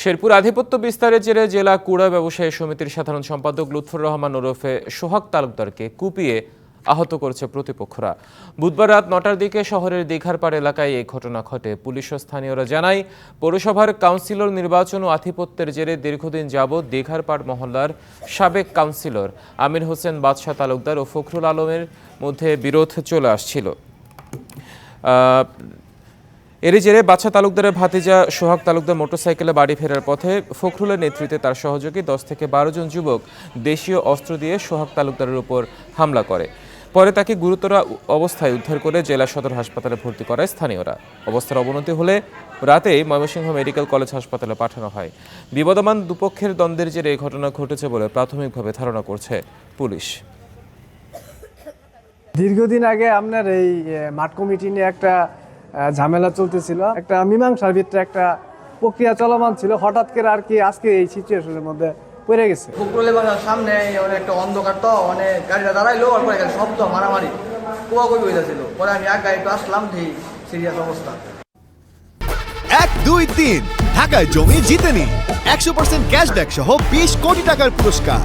শেরপুর আধিপত্য বিস্তারের জেরে জেলা কুড়া ব্যবসায়ী সমিতির সাধারণ সম্পাদক লুৎফর রহমান ওরফে সোহাগ তালুকদারকে কুপিয়ে আহত করেছে প্রতিপক্ষরা। বুধবার রাত নটার দিকে শহরের দীঘারপাড় এলাকায় এই ঘটনা ঘটে। পুলিশ ও স্থানীয়রা জানায়, পৌরসভার কাউন্সিলর নির্বাচন ও আধিপত্যের জেরে দীর্ঘদিন যাবৎ দীঘারপাড় মহল্লার সাবেক কাউন্সিলর আমির হোসেন বাদশাহ তালুকদার ও ফখরুল আলমের মধ্যে বিরোধ চলে আসছিল। এরই জেরে বাচ্চা তালুকদারের ভাতিজা সোহাগ তালুকদার মোটরসাইকেলে বাড়ি ফেরার পথে ফখরুলের নেতৃত্বে তার সহযোগী দশ থেকে বারো জন যুবক দেশীয় অস্ত্র দিয়ে সোহাগ তালুকদারের উপর হামলা করে। পরে তাকে গুরুতর অবস্থায় উদ্ধার করে জেলা সদর হাসপাতালে ভর্তি করায় স্থানীয়রা। অবস্থার অবনতি হলে রাতেই ময়মনসিংহ মেডিকেল কলেজ হাসপাতালে পাঠানো হয়। বিবদমান দুপক্ষের দ্বন্দ্বের জেরে এই ঘটনা ঘটেছে বলে প্রাথমিকভাবে ধারণা করছে পুলিশ। দীর্ঘদিন আগে আপনার এই মাঠ কমিটি নিয়ে একটা ঝামেলা চলতেছিল। একটা মীমাংসার ভিতরে একটা প্রক্রিয়া চলমান ছিল। হঠাৎ করে আর কি আজকে এই সিচুয়েশনের মধ্যে পড়ে গেছে। পুকুরলে বাসার সামনে অনেক একটা অন্ধকার তো অনেক গাড়িটা দাঁড়াইলো আর পরে শব্দ মারামারি। কুয়া কবি হইতেছিল। পরে আমি আগে একটু আসলাম ঠিক সিরিয়াস অবস্থা। এক দুই তিন। ঢাকায় জমি জিতে নিন একশো পার্সেন্ট ক্যাশব্যাক সহ বিশ কোটি টাকার পুরস্কার।